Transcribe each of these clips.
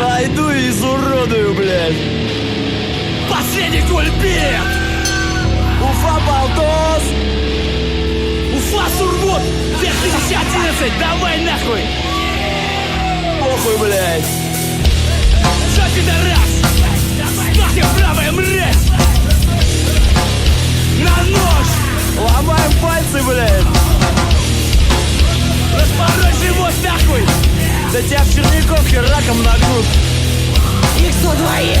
Найду и изуродую, блядь. Последний кульбит! Уфа, Балдос! Уфа, Сургут! 2011! Давай нахуй! Похуй, блядь. Что, пидорас? Да тебя в Черниковке раком нагнут. Их 102 есть,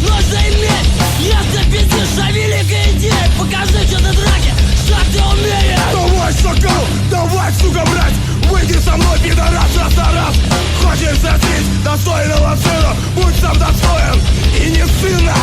нужно иметь Если пиздишь о великой идее Покажи, что ты драки, что ты умеешь. Давай, шакал, давай, сука, брать Выйди со мной, пидорас, раз на раз. Хочешь зацить достойного сына Будь сам достоин. И не сына